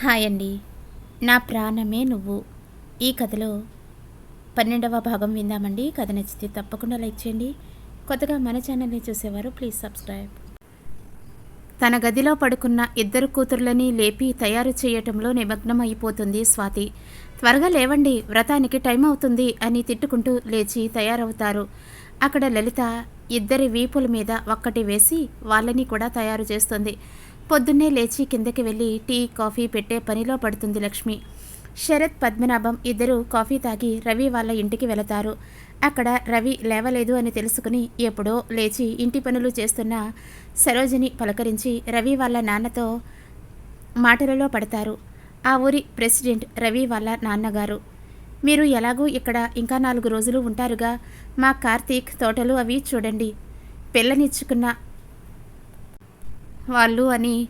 Hi అండి నా ప్రాణమే నువ్వు. ఈ కథలో పన్నెండవ భాగం విందామండి. కథ నచ్చితే తప్పకుండా లైక్ చేయండి. కొత్తగా మన ఛానల్ని చూసేవారు ప్లీజ్ సబ్స్క్రైబ్. తన గదిలో పడుకున్న ఇద్దరు కూతుర్లని లేపి తయారు చేయటంలో నిమగ్నం అయిపోతుంది స్వాతి. త్వరగా లేవండి. వ్రతానికి టైం అవుతుంది అని తిట్టుకుంటూ లేచి తయారవుతారు. అక్కడ లలిత ఇద్దరి వీపుల మీద ఒక్కటి వేసి వాళ్ళని కూడా తయారు చేస్తుంది. పొద్దున్నే లేచి కిందకి వెళ్ళి టీ కాఫీ పెట్టే పనిలో పడుతుంది లక్ష్మి. శరత్ పద్మనాభం ఇద్దరు కాఫీ తాగి రవి వాళ్ళ ఇంటికి వెళతారు. అక్కడ రవి లేవలేదు అని తెలుసుకుని ఎప్పుడో లేచి ఇంటి పనులు చేస్తున్న సరోజిని పలకరించి రవి వాళ్ళ నాన్నతో మాటలలో పడతారు. ఆ ఊరి ప్రెసిడెంట్ రవి వాళ్ళ నాన్నగారు. మీరు ఎలాగూ ఇక్కడ ఇంకా నాలుగు రోజులు ఉంటారుగా. మా కార్తీక్ తోటలు అవి చూడండి. పిల్లనిచ్చుకున్న వాళ్ళు అని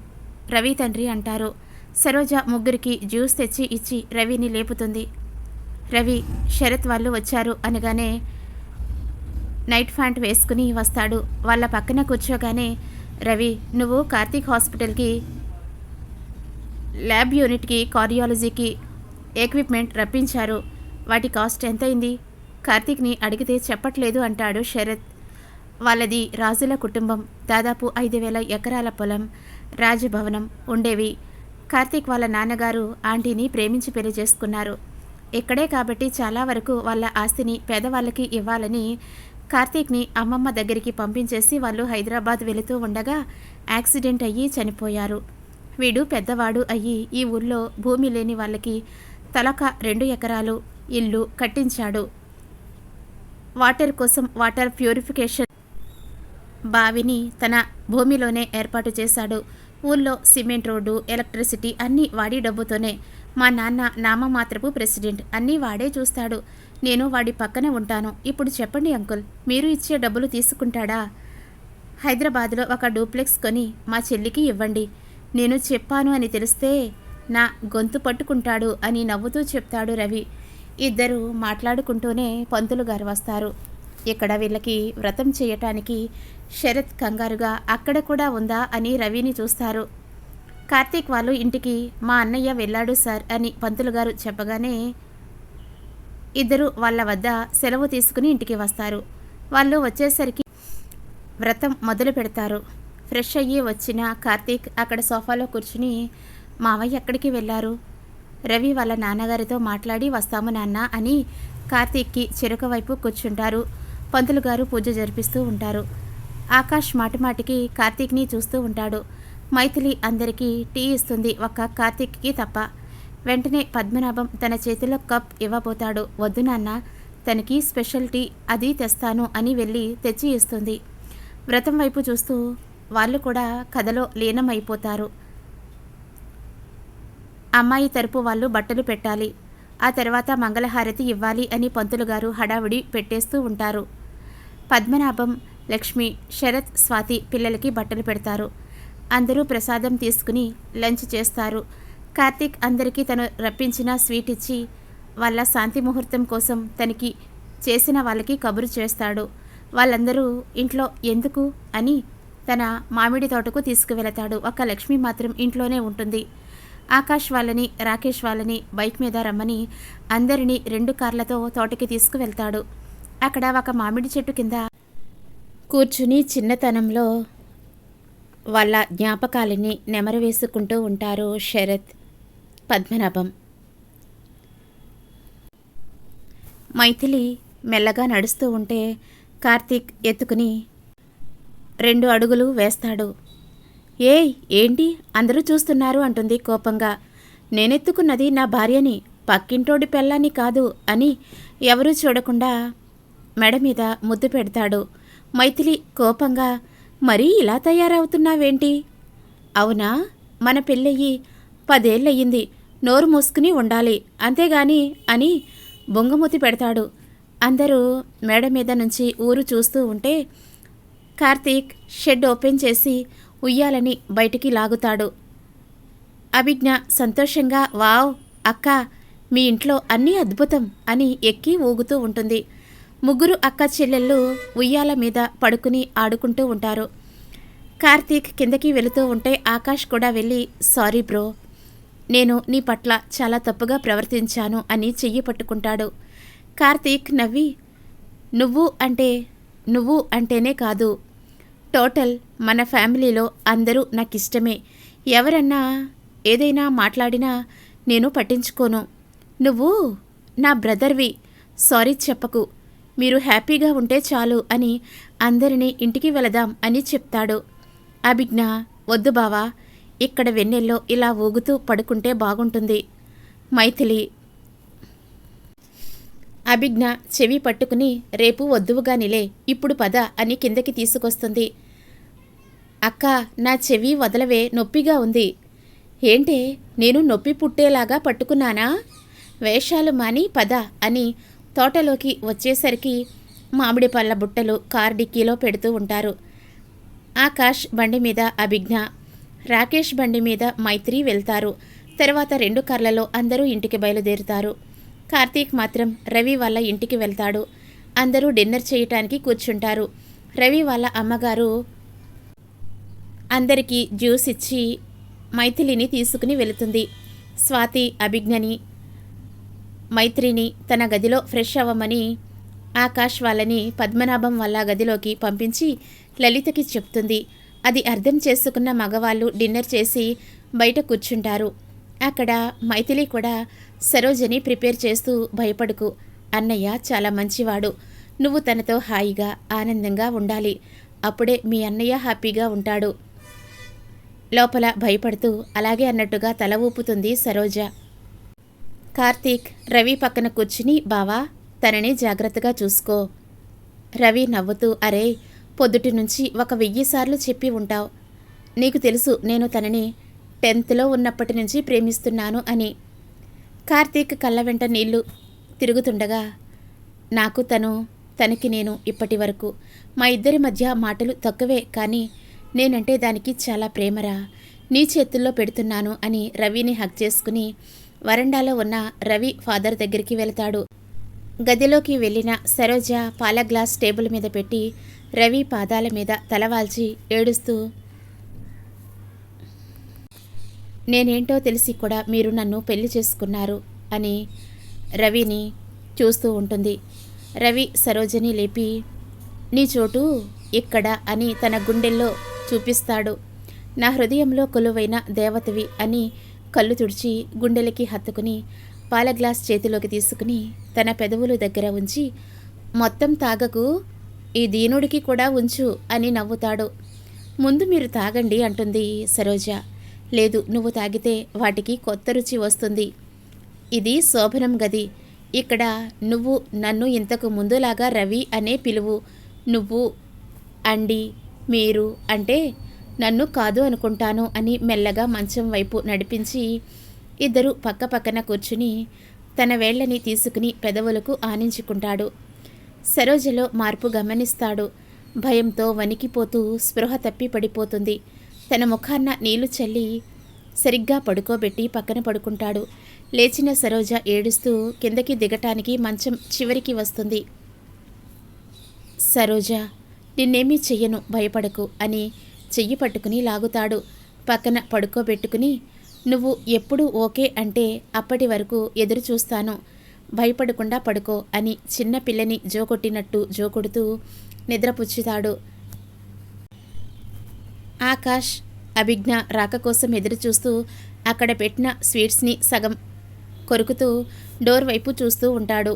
రవి తండ్రి అంటారు. సరోజ ముగ్గురికి జ్యూస్ తెచ్చి ఇచ్చి రవిని లేపుతుంది. రవి శరత్ వాళ్ళు వచ్చారు అనగానే నైట్ ఫ్యాంట్ వేసుకుని వస్తాడు. వాళ్ళ పక్కన కూర్చోగానే రవి నువ్వు కార్తీక్ హాస్పిటల్కి ల్యాబ్ యూనిట్కి కార్డియాలజీకి ఎక్విప్మెంట్ రప్పించారు. వాటి కాస్ట్ ఎంతైంది కార్తీక్ని అడిగితే చెప్పట్లేదు అంటాడు శరత్. వాళ్ళది రాజుల కుటుంబం. దాదాపు ఐదు వేల ఎకరాల పొలం రాజభవనం ఉండేవి. కార్తీక్ వాళ్ళ నాన్నగారు ఆంటీని ప్రేమించి పెళ్ళి చేసుకున్నారు. ఇక్కడే కాబట్టి చాలా వరకు వాళ్ళ ఆస్తిని పేదవాళ్ళకి ఇవ్వాలని కార్తీక్ని అమ్మమ్మ దగ్గరికి పంపించేసి వాళ్ళు హైదరాబాద్ వెళుతూ ఉండగా యాక్సిడెంట్ అయ్యి చనిపోయారు. వీడు పెద్దవాడు అయ్యి ఈ ఊళ్ళో భూమి లేని వాళ్ళకి తలక రెండు ఎకరాలు ఇల్లు కట్టించాడు. వాటర్ కోసం వాటర్ ప్యూరిఫికేషన్ బావిని తన భూమిలోనే ఏర్పాటు చేశాడు. ఊళ్ళో సిమెంట్ రోడ్డు ఎలక్ట్రిసిటీ అన్నీ వాడి డబ్బుతోనే. మా నాన్న నామమాత్రపు ప్రెసిడెంట్ అన్నీ వాడే చూస్తాడు. నేను వాడి పక్కన ఉంటాను. ఇప్పుడు చెప్పండి అంకుల్ మీరు ఇచ్చే డబ్బులు తీసుకుంటాడా? హైదరాబాద్లో ఒక డూప్లెక్స్ కొని మా చెల్లికి ఇవ్వండి. నేను చెప్పాను అని తెలిస్తే నా గొంతు పట్టుకుంటాడు అని నవ్వుతూ చెప్తాడు రవి. ఇద్దరు మాట్లాడుకుంటూనే పంతులు గారు వస్తారు. ఇక్కడ వీళ్ళకి వ్రతం చేయటానికి శరత్ కంగారుగా అక్కడ కూడా ఉందా? అని రవిని చూస్తారు. కార్తీక్ వాళ్ళు ఇంటికి మా అన్నయ్య వెళ్ళాడు సార్ అని పంతులు గారు చెప్పగానే ఇద్దరు వాళ్ళ వద్ద సెలవు తీసుకుని ఇంటికి వస్తారు. వాళ్ళు వచ్చేసరికి వ్రతం మొదలు పెడతారు. ఫ్రెష్ అయ్యి వచ్చిన కార్తీక్ అక్కడ సోఫాలో కూర్చుని మావయ్య ఎక్కడికి వెళ్ళారు? రవి వాళ్ళ నాన్నగారితో మాట్లాడి వస్తాము నాన్న అని కార్తీక్కి చెరుక వైపు కూర్చుంటారు. పంతులు గారు పూజ జరిపిస్తూ ఉంటారు. ఆకాష్ మాటిమాటికి కార్తీక్ని చూస్తూ ఉంటాడు. మైథిలి అందరికీ టీ ఇస్తుంది. ఒక్క కార్తీక్కి తప్ప. వెంటనే పద్మనాభం తన చేతిలో కప్ ఇవ్వబోతాడు. వద్దు నాన్న తనకి స్పెషల్ టీ అది తెస్తాను అని వెళ్ళి తెచ్చి ఇస్తుంది. వ్రతం వైపు చూస్తూ వాళ్ళు కూడా కథలో లీనమైపోతారు. అమ్మాయి తరపు వాళ్ళు బట్టలు పెట్టాలి. ఆ తర్వాత మంగళహారతి ఇవ్వాలి అని పంతులు గారు హడావిడి పెట్టేస్తూ ఉంటారు. పద్మనాభం లక్ష్మి శరత్ స్వాతి పిల్లలకి బట్టలు పెడతారు. అందరూ ప్రసాదం తీసుకుని లంచ్ చేస్తారు. కార్తీక్ అందరికీ తను రప్పించిన స్వీట్ ఇచ్చి వాళ్ళ శాంతి ముహూర్తం కోసం తనకి చేసిన వాళ్ళకి కబురు చేస్తాడు. వాళ్ళందరూ ఇంట్లో ఎందుకు అని తన మామిడి తోటకు తీసుకువెళతాడు. ఒక లక్ష్మి మాత్రం ఇంట్లోనే ఉంటుంది. ఆకాష్ వాళ్ళని రాకేష్ వాళ్ళని బైక్ మీద రమ్మని అందరినీ రెండు కార్లతో తోటకి తీసుకువెళ్తాడు. అక్కడ ఒక మామిడి చెట్టు కింద కూర్చుని చిన్నతనంలో వాళ్ళ జ్ఞాపకాలని నెమరవేసుకుంటూ ఉంటారు శరత్ పద్మనాభం. మైథిలి మెల్లగా నడుస్తూ ఉంటే కార్తీక్ ఎత్తుకుని రెండు అడుగులు వేస్తాడు. ఏయ్ ఏంటి? అందరూ చూస్తున్నారు అంటుంది కోపంగా. నేనెత్తుకున్నది నా భార్యని పక్కింటోడి పెళ్ళాన్ని కాదు అని ఎవరూ చూడకుండా మెడ మీద ముద్దు పెడతాడు. మైథిలి కోపంగా మరీ ఇలా తయారవుతున్నావేంటి? అవునా? మన పెళ్ళయ్యి పదేళ్ళయ్యింది. నోరు మూసుకుని ఉండాలి. అంతేగాని అని బొంగమూతి పెడతాడు. అందరూ మేడ మీద నుంచి ఊరు చూస్తూ ఉంటే కార్తీక్ షెడ్ ఓపెన్ చేసి ఉయ్యాలని బయటికి లాగుతాడు. అభిజ్ఞ సంతోషంగా వావ్ అక్క మీ ఇంట్లో అన్నీ అద్భుతం అని ఎక్కి ఊగుతూ ఉంటుంది. ముగ్గురు అక్క చెల్లెళ్ళు ఉయ్యాల మీద పడుకుని ఆడుకుంటూ ఉంటారు. కార్తీక్ కిందకి వెళుతూ ఉంటే ఆకాష్ కూడా వెళ్ళి సారీ బ్రో నేను నీ పట్ల చాలా తప్పుగా ప్రవర్తించాను అని చెయ్యి పట్టుకుంటాడు. కార్తీక్ నవ్వి నువ్వు అంటే నువ్వు అంటేనే కాదు. టోటల్ మన ఫ్యామిలీలో అందరూ నాకు ఇష్టమే ఎవరన్నా ఏదైనా మాట్లాడినా నేను పట్టించుకోను. నువ్వు నా బ్రదర్వి. సారీ చెప్పకు. మీరు హ్యాపీగా ఉంటే చాలు అని అందరినీ ఇంటికి వెళదాం అని చెప్తాడు. అభిజ్ఞ వద్దు బావా ఇక్కడ వెన్నెల్లో ఇలా ఊగుతూ పడుకుంటే బాగుంటుంది. మైథిలి. అభిజ్ఞ చెవి పట్టుకుని రేపు వద్దువుగానిలే ఇప్పుడు పద అని కిందకి తీసుకొస్తుంది. అక్క నా చెవి వదలవే నొప్పిగా ఉంది. ఏంటే నేను నొప్పి పుట్టేలాగా పట్టుకున్నానా? వేషాలు మాని పద అని తోటలోకి వచ్చేసరికి మామిడి పళ్ళ బుట్టలు కార్ డిక్కీలో పెడుతూ ఉంటారు. ఆకాష్ బండి మీద అభిజ్ఞ రాకేష్ బండి మీద మైత్రి వెళ్తారు. తర్వాత రెండు కార్లలో అందరూ ఇంటికి బయలుదేరుతారు. కార్తీక్ మాత్రం రవి వాళ్ళ ఇంటికి వెళ్తాడు. అందరూ డిన్నర్ చేయటానికి కూర్చుంటారు. రవి వాళ్ళ అమ్మగారు అందరికీ జ్యూస్ ఇచ్చి మైథిలిని తీసుకుని వెళుతుంది. స్వాతి అభిజ్ఞని మైత్రిని తన గదిలో ఫ్రెష్ అవ్వమని ఆకాష్ వాళ్ళని పద్మనాభం వాళ్ళ గదిలోకి పంపించి లలితకి చెప్తుంది. అది అర్థం చేసుకున్న మగవాళ్ళు డిన్నర్ చేసి బయట కూర్చుంటారు. అక్కడ మైథిలి కూడా సరోజని ప్రిపేర్ చేస్తూ భయపడుకు అన్నయ్య చాలా మంచివాడు. నువ్వు తనతో హాయిగా ఆనందంగా ఉండాలి. అప్పుడే మీ అన్నయ్య హ్యాపీగా ఉంటాడు. లోపల భయపడుతూ అలాగే అన్నట్టుగా తల ఊపుతుంది సరోజ. కార్తీక్ రవి పక్కన కూర్చుని బావా తనని జాగ్రత్తగా చూసుకో. రవి నవ్వుతూ అరే పొద్దుటి నుంచి ఒక వెయ్యి సార్లు చెప్పి ఉంటావు. నీకు తెలుసు నేను తనని టెన్త్లో ఉన్నప్పటి నుంచి ప్రేమిస్తున్నాను అని. కార్తీక్ కళ్ళ వెంట నీళ్ళు తిరుగుతుండగా నాకు తను తనకి నేను ఇప్పటి వరకు మా ఇద్దరి మధ్య మాటలు తక్కువే కానీ నేనంటే దానికి చాలా ప్రేమరా. నీ చేతుల్లో పెడుతున్నాను అని రవిని హక్ చేసుకుని వరండాలో ఉన్న రవి ఫాదర్ దగ్గరికి వెళతాడు. గదిలోకి వెళ్ళిన సరోజ పాల గ్లాస్ టేబుల్ మీద పెట్టి రవి పాదాల మీద తలవాల్చి ఏడుస్తూ నేనేంటో తెలిసి కూడా మీరు నన్ను పెళ్ళి చేసుకున్నారు అని రవిని చూస్తూ ఉంటుంది. రవి సరోజని లేపి నీ చోటు ఇక్కడ అని తన గుండెల్లో చూపిస్తాడు. నా హృదయంలో కొలువైన దేవతవి అని కళ్ళు తుడిచి గుండెలకి హత్తుకుని పాల గ్లాస్ చేతిలోకి తీసుకుని తన పెదవులు దగ్గర ఉంచి మొత్తం తాగకు ఈ దీనుడికి కూడా ఉంచు అని నవ్వుతాడు. ముందు మీరు తాగండి అంటుంది సరోజ. లేదు నువ్వు తాగితే వాటికి కొత్త రుచి వస్తుంది. ఇది శోభనం గది. ఇక్కడ నువ్వు నన్ను ఇంతకు ముందులాగా రవి అనే పిలువు. నువ్వు అండి మీరు అంటే నన్ను కాదు అనుకుంటాను అని మెల్లగా మంచం వైపు నడిపించి ఇద్దరు పక్క పక్కన కూర్చుని తన వేళ్ళని తీసుకుని పెదవులకు ఆనించుకుంటాడు. సరోజలో మార్పు గమనిస్తాడు. భయంతో వణికిపోతూ స్పృహ తప్పి పడిపోతుంది. తన ముఖాన్న నీళ్ళు చల్లి సరిగ్గా పడుకోబెట్టి పక్కన పడుకుంటాడు. లేచిన సరోజ ఏడుస్తూ కిందకి దిగటానికి మంచం చివరికి వస్తుంది. సరోజ నిన్నేమీ చెయ్యను భయపడకు అని చెయ్యి పట్టుకుని లాగుతాడు. పక్కన పడుకోబెట్టుకుని నువ్వు ఎప్పుడు ఓకే అంటే అప్పటి వరకు ఎదురు చూస్తాను. భయపడకుండా పడుకో అని చిన్న పిల్లని జోకొట్టినట్టు జోకొడుతూ నిద్రపుచ్చుతాడు. ఆకాష్ అభిజ్ఞ రాక కోసం ఎదురు చూస్తూ అక్కడ పెట్టిన స్వీట్స్ని సగం కొరుకుతూ డోర్ వైపు చూస్తూ ఉంటాడు.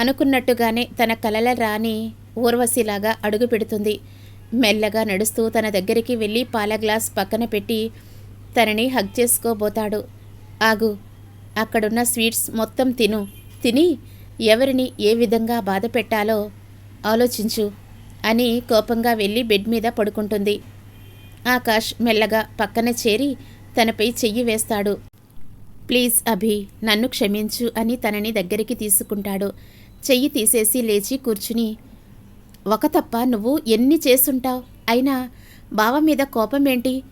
అనుకున్నట్టుగానే తన కలల రాని ఊర్వశిలాగా అడుగు పెడుతుంది. మెల్లగా నడుస్తూ తన దగ్గరికి వెళ్ళి పాల గ్లాస్ పక్కన పెట్టి తనని హగ్ చేసుకోబోతాడు. ఆగు అక్కడున్న స్వీట్స్ మొత్తం తిను. తిని ఎవరిని ఏ విధంగా బాధ పెట్టాలో ఆలోచించు అని కోపంగా వెళ్ళి బెడ్ మీద పడుకుంటుంది. ఆకాష్ మెల్లగా పక్కన చేరి తనపై చెయ్యి వేస్తాడు. ప్లీజ్ అభి నన్ను క్షమించు అని తనని దగ్గరికి తీసుకుంటాడు. చెయ్యి తీసేసి లేచి కూర్చుని ఒక తప్ప నువ్వు ఎన్ని చేసుంటావు అయినా బావ మీద కోపం ఏంటి?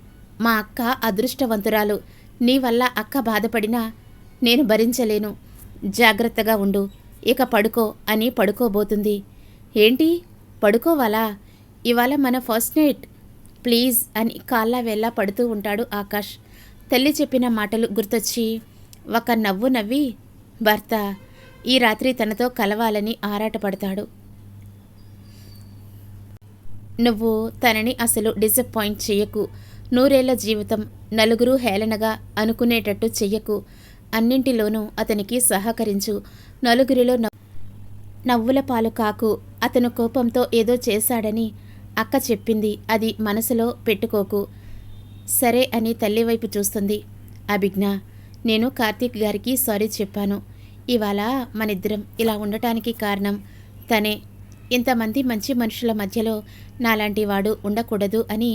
మా అక్క అదృష్టవంతురాలు. నీ వల్ల అక్క బాధపడినా నేను భరించలేను. జాగ్రత్తగా ఉండు. ఇక పడుకో అని పడుకోబోతుంది. ఏంటి? పడుకోవాలా? ఇవాళ మన ఫస్ట్ నైట్. ప్లీజ్ అని కాళ్ళ వేళ్ళ పడుతూ ఉంటాడు ఆకాష్. తల్లి చెప్పిన మాటలు గుర్తొచ్చి ఒక నవ్వు నవ్వి భర్త ఈ రాత్రి తనతో కలవాలని ఆరాటపడతాడు. నువ్వు తనని అసలు డిసప్పాయింట్ చెయ్యకు. నూరేళ్ళ జీవితం నలుగురు హేళనగా అనుకునేటట్టు చెయ్యకు. అన్నింటిలోనూ అతనికి సహకరించు. నలుగురిలో నవ్వుల పాలు కాకు. అతను కోపంతో ఏదో చేశాడని అక్క చెప్పింది. అది మనసులో పెట్టుకోకు. సరే అని తల్లి వైపు చూస్తుంది. అభిజ్ఞ నేను కార్తీక్ గారికి సారీ చెప్పాను. ఇవాళ మనిద్దరం ఇలా ఉండటానికి కారణం తనే. ఇంతమంది మంచి మనుషుల మధ్యలో నాలాంటి వాడు ఉండకూడదు అని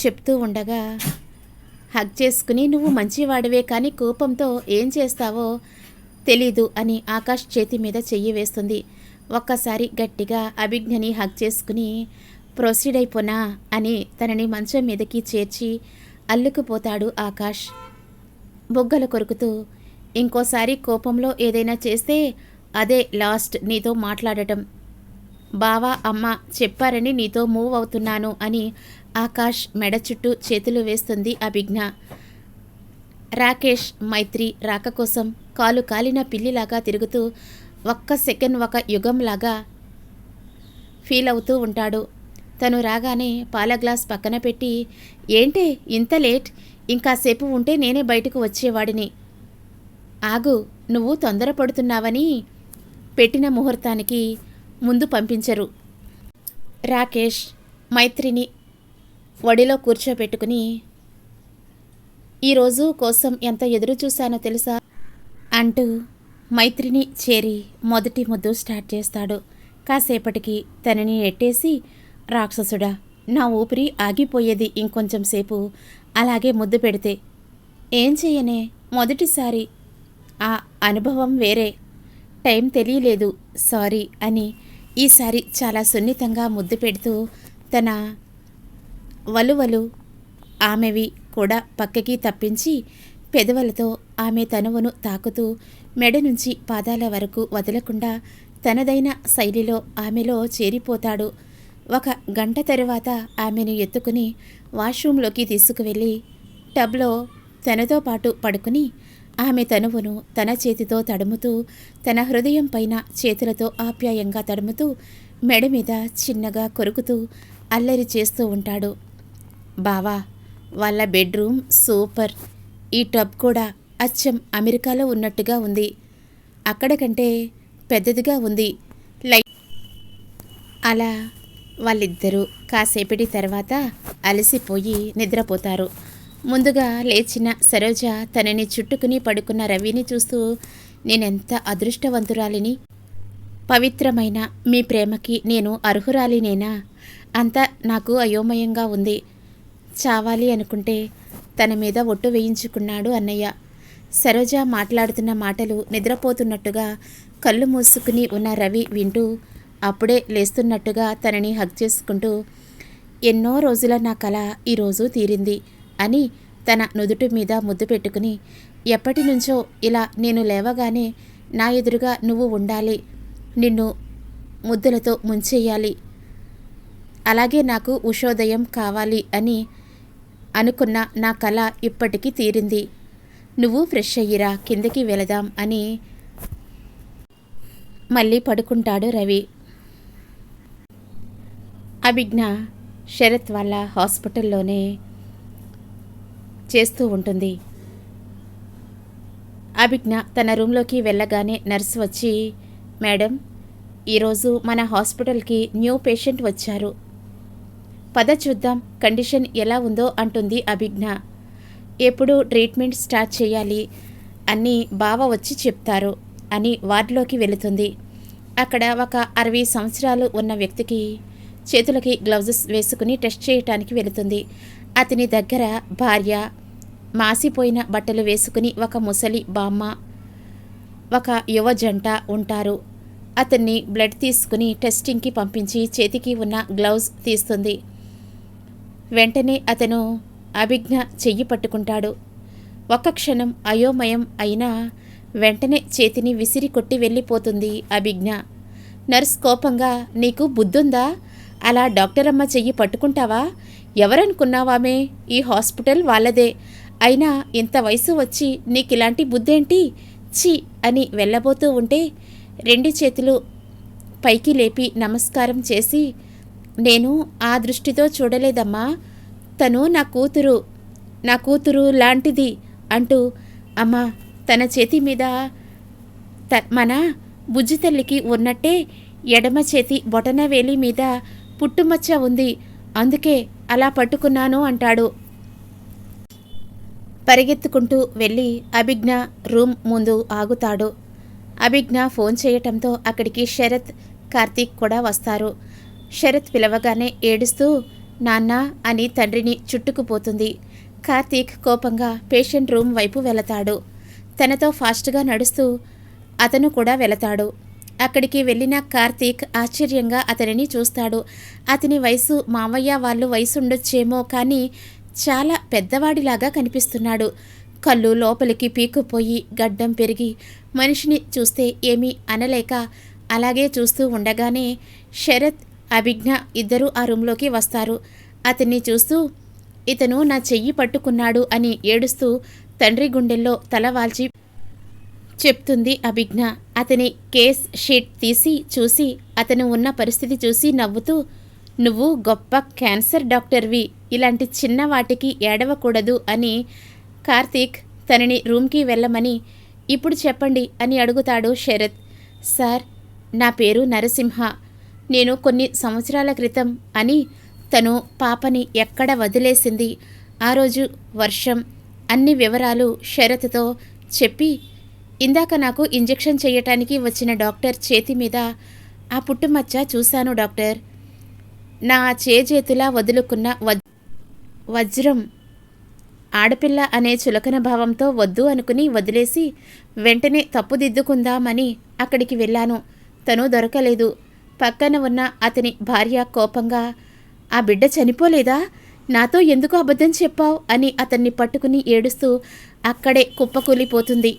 చెప్తూ ఉండగా హగ్ చేసుకుని నువ్వు మంచివాడివే కానీ కోపంతో ఏం చేస్తావో తెలీదు అని ఆకాష్ చేతి మీద చెయ్యి వేస్తుంది. ఒక్కసారి గట్టిగా అభిజ్ఞని హగ్ చేసుకుని ప్రొసీడ్ అయిపోనా అని తనని మంచం మీదకి చేర్చి అల్లుకుపోతాడు ఆకాష్. బొగ్గలు కొరుకుతూ ఇంకోసారి కోపంలో ఏదైనా చేస్తే అదే లాస్ట్ నీతో మాట్లాడటం. బావా అమ్మ చెప్పారని నీతో మూవ్ అవుతున్నాను అని ఆకాష్ మెడ చుట్టూ చేతులు వేస్తుంది అభిజ్ఞ. రాకేష్ మైత్రి రాక కోసం కాలు కాలిన పిల్లిలాగా తిరుగుతూ ఒక్క సెకండ్ ఒక యుగంలాగా ఫీల్ అవుతూ ఉంటాడు. తను రాగానే పాల గ్లాస్ పక్కన పెట్టి ఏంటే ఇంత లేట్? ఇంకాసేపు ఉంటే నేనే బయటకు వచ్చేవాడిని. ఆగు నువ్వు తొందరపడుతున్నావని పెట్టిన ముహూర్తానికి ముందు పంపించరు. రాకేష్ మైత్రిని ఒడిలో కూర్చోబెట్టుకుని ఈరోజు కోసం ఎంత ఎదురు చూశానో తెలుసా? అంటూ మైత్రిని చేరి మొదటి ముద్దు స్టార్ట్ చేస్తాడు. కాసేపటికి తనని నెట్టేసి రాక్షసుడా నా ఊపిరి ఆగిపోయేది ఇంకొంచెం సేపు. అలాగే ముద్దు పెడితే. ఏం చేయనే మొదటిసారి. ఆ అనుభవం వేరే. టైం తెలియలేదు సారీ అని ఈసారి చాలా సున్నితంగా ముద్దు పెడుతూ తన వలువలు ఆమెవి కూడా పక్కకి తప్పించి పెదవులతో ఆమె తనువును తాకుతూ మెడ నుంచి పాదాల వరకు వదలకుండా తనదైన శైలిలో ఆమెలో చేరిపోతాడు. ఒక గంట తరువాత ఆమెను ఎత్తుకుని వాష్రూంలోకి తీసుకువెళ్ళి టబ్లో తనతో పాటు పడుకుని ఆమె తనువును తన చేతితో తడుముతూ తన హృదయం పైన చేతులతో ఆప్యాయంగా తడుముతూ మెడ మీద చిన్నగా కొరుకుతూ అల్లరి చేస్తూ ఉంటాడు. బావా వాళ్ళ బెడ్రూమ్ సూపర్. ఈ టబ్ కూడా అచ్చం అమెరికాలో ఉన్నట్టుగా ఉంది. అక్కడ కంటే పెద్దదిగా ఉంది. లై అలా వాళ్ళిద్దరూ కాసేపటి తర్వాత అలసిపోయి నిద్రపోతారు. ముందుగా లేచిన సరోజ తనని చుట్టుకుని పడుకున్న రవిని చూస్తూ నేనెంత అదృష్టవంతురాలిని? పవిత్రమైన మీ ప్రేమకి నేను అర్హురాలినేనా? అంతా నాకు అయోమయంగా ఉంది. చావాలి అనుకుంటే తన మీద ఒట్టు వేయించుకున్నాడు అన్నయ్య. సరోజ మాట్లాడుతున్న మాటలు నిద్రపోతున్నట్టుగా కళ్ళు మూసుకుని ఉన్న రవి వింటూ అప్పుడే లేస్తున్నట్టుగా తనని హక్ చేసుకుంటూ ఎన్నో రోజుల నా కళ ఈరోజు తీరింది. అని తన నుదుటి మీద ముద్దు పెట్టుకుని ఎప్పటి నుంచో ఇలా నేను లేవగానే నా ఎదురుగా నువ్వు ఉండాలి. నిన్ను ముద్దులతో ముంచేయాలి. అలాగే నాకు ఉషోదయం కావాలి అని అనుకున్న నా కళ ఇప్పటికీ తీరింది. నువ్వు ఫ్రెష్ అయ్యిరా కిందకి వెళదాం అని మళ్ళీ పడుకుంటాడు రవి. అభిజ్ఞ శరత్ వాళ్ళ హాస్పిటల్లోనే చేస్తూ ఉంటుంది. అభిజ్ఞ తన రూమ్లోకి వెళ్ళగానే నర్స్ వచ్చి మేడం ఈరోజు మన హాస్పిటల్కి న్యూ పేషెంట్ వచ్చారు. పద చూద్దాం కండిషన్ ఎలా ఉందో అంటుంది అభిజ్ఞ. ఎప్పుడు ట్రీట్మెంట్ స్టార్ట్ చేయాలి అని బావ వచ్చి చెప్తారు అని వార్డులోకి వెళుతుంది. అక్కడ ఒక అరవై సంవత్సరాలు ఉన్న వ్యక్తికి చేతులకి గ్లౌజెస్ వేసుకుని టెస్ట్ చేయటానికి వెళుతుంది. అతని దగ్గర భార్య మాసిపోయిన బట్టలు వేసుకుని ఒక ముసలి బామ్మ ఒక యువ జంట ఉంటారు. అతన్ని బ్లడ్ తీసుకుని టెస్టింగ్కి పంపించి చేతికి ఉన్న గ్లౌజ్ తీస్తుంది. వెంటనే అతను అభిజ్ఞ చెయ్యి పట్టుకుంటాడు. ఒక్క క్షణం అయోమయం అయినా వెంటనే చేతిని విసిరి కొట్టి వెళ్ళిపోతుంది అభిజ్ఞ. నర్స్ కోపంగా నీకు బుద్ధుందా? అలా డాక్టర్ అమ్మ చెయ్యి పట్టుకుంటావా? ఎవరనుకున్నావామే? ఈ హాస్పిటల్ వాళ్ళదే. అయినా ఇంత వయసు వచ్చి నీకు ఇలాంటి బుద్ధేంటి? చి అని వెళ్ళబోతూ ఉంటే రెండు చేతులు పైకి లేపి నమస్కారం చేసి నేను ఆ దృష్టితో చూడలేదమ్మా. తను నా కూతురు నా కూతురు లాంటిది అంటూ అమ్మ తన చేతి మీద త మన బుజ్జి తల్లికి ఉన్నట్టే ఎడమ చేతి బొటనవేలి మీద పుట్టుమచ్చ ఉంది. అందుకే అలా పట్టుకున్నాను అంటాడు. పరిగెత్తుకుంటూ వెళ్ళి అభిజ్ఞ రూమ్ ముందు ఆగుతాడు. అభిజ్ఞ ఫోన్ చేయటంతో అక్కడికి శరత్ కార్తీక్ కూడా వస్తారు. శరత్ పిలవగానే ఏడుస్తూ నాన్న అని తండ్రిని చుట్టుకుపోతుంది. కార్తీక్ కోపంగా పేషెంట్ రూమ్ వైపు వెళతాడు. తనతో ఫాస్ట్గా నడుస్తూ అతను కూడా వెళతాడు. అక్కడికి వెళ్ళిన కార్తీక్ ఆశ్చర్యంగా అతనిని చూస్తాడు. అతని వయసు మావయ్య వాళ్ళు వయసు ఉండొచ్చేమో కానీ చాలా పెద్దవాడిలాగా కనిపిస్తున్నాడు. కళ్ళు లోపలికి పీకుపోయి గడ్డం పెరిగి మనిషిని చూస్తే ఏమీ అనలేక అలాగే చూస్తూ ఉండగానే శరత్ అభిజ్ఞ ఇద్దరూ ఆ రూమ్లోకి వస్తారు. అతన్ని చూస్తూ ఇతను నా చెయ్యి పట్టుకున్నాడు అని ఏడుస్తూ తండ్రి గుండెల్లో తల వాల్చి చెప్తుంది అభిజ్ఞ. అతని కేస్ షీట్ తీసి చూసి అతను ఉన్న పరిస్థితి చూసి నవ్వుతూ నువ్వు గొప్ప క్యాన్సర్ డాక్టర్వి. ఇలాంటి చిన్న వాటికి ఏడవకూడదు అని కార్తీక్ తనని రూమ్కి వెళ్ళమని ఇప్పుడు చెప్పండి అని అడుగుతాడు శరత్. సార్ నా పేరు నరసింహ. నేను కొన్ని సంవత్సరాల క్రితం అని తను పాపని ఎక్కడ వదిలేసింది. ఆ రోజు వర్షం. అన్ని వివరాలు షరత్తో చెప్పి ఇందాక నాకు ఇంజెక్షన్ చేయటానికి వచ్చిన డాక్టర్ చేతి మీద ఆ పుట్టుమచ్చ చూశాను డాక్టర్. నా చేజేతులా వదులుకున్న వజ్ వజ్రం ఆడపిల్ల అనే చులకన భావంతో వద్దు అనుకుని వదిలేసి వెంటనే తప్పుదిద్దుకుందామని అక్కడికి వెళ్ళాను. తను దొరకలేదు. పక్కన ఉన్న అతని భార్య కోపంగా ఆ బిడ్డ చనిపోలేదా? నాతో ఎందుకు అబద్ధం చెప్పావు? అని అతన్ని పట్టుకుని ఏడుస్తూ అక్కడే కుప్పకూలిపోతుంది.